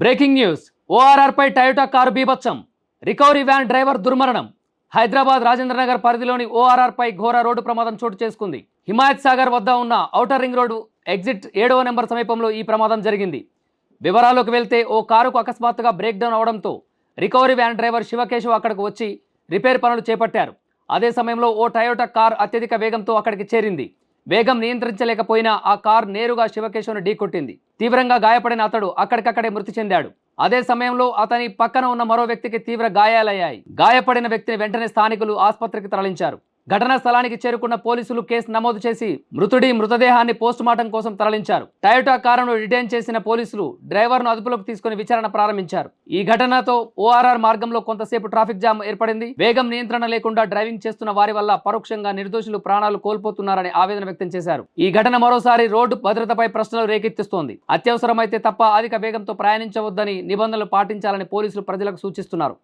Breaking news. ఓఆర్ఆర్పై Toyota car బీభత్సం. Recovery van driver దుర్మరణం. హైదరాబాద్ రాజేంద్రనగర్ పరిధిలోని ఓఆర్ఆర్పై ఘోర రోడ్డు ప్రమాదం చోటు చేసుకుంది. హిమాయత్ సాగర్ వద్ద ఉన్న ఔటర్ రింగ్ రోడ్డు ఎగ్జిట్ ఏడవ నెంబర్ సమీపంలో ఈ ప్రమాదం జరిగింది. వివరాల్లోకి వెళ్తే ఓ కారుకు అకస్మాత్తుగా బ్రేక్ డౌన్ అవడంతో రికవరీ వ్యాన్ డ్రైవర్ శివకేశవ్ అక్కడికి వచ్చి రిపేర్ పనులు చేపట్టారు. అదే సమయంలో ఓ టయోటా కార్ అత్యధిక వేగంతో అక్కడికి చేరింది. వేగం నియంత్రించలేకపోయినా ఆ కార్ నేరుగా శివకేశవ్ను ఢీకొట్టింది తీవ్రంగా గాయపడిన అతడు అక్కడికక్కడే మృతి చెందాడు. అదే సమయంలో అతని పక్కన ఉన్న మరో వ్యక్తికి తీవ్ర గాయాలయ్యాయి. గాయపడిన వ్యక్తిని వెంటనే స్థానికులు ఆసుపత్రికి తరలించారు. ఘటనా స్థలానికి చేరుకున్న పోలీసులు కేసు నమోదు చేసి మృతుడి మృతదేహాన్ని పోస్టుమార్టం కోసం తరలించారు. టయోటా కారును డిటైన్ చేసిన పోలీసులు డ్రైవర్ను అదుపులోకి తీసుకుని విచారణ ప్రారంభించారు. ఈ ఘటనతో ఓఆర్ఆర్ మార్గంలో కొంతసేపు ట్రాఫిక్ జామ్ ఏర్పడింది. వేగం నియంత్రణ లేకుండా డ్రైవింగ్ చేస్తున్న వారి వల్ల పరోక్షంగా నిర్దోషులు ప్రాణాలు కోల్పోతున్నారని ఆవేదన వ్యక్తం చేశారు. ఈ ఘటన మరోసారి రోడ్డు భద్రతపై ప్రశ్నలు రేకెత్తిస్తోంది. అత్యవసరమైతే తప్ప అధిక వేగంతో ప్రయాణించవద్దని నిబంధనలు పాటించాలని పోలీసులు ప్రజలకు సూచిస్తున్నారు.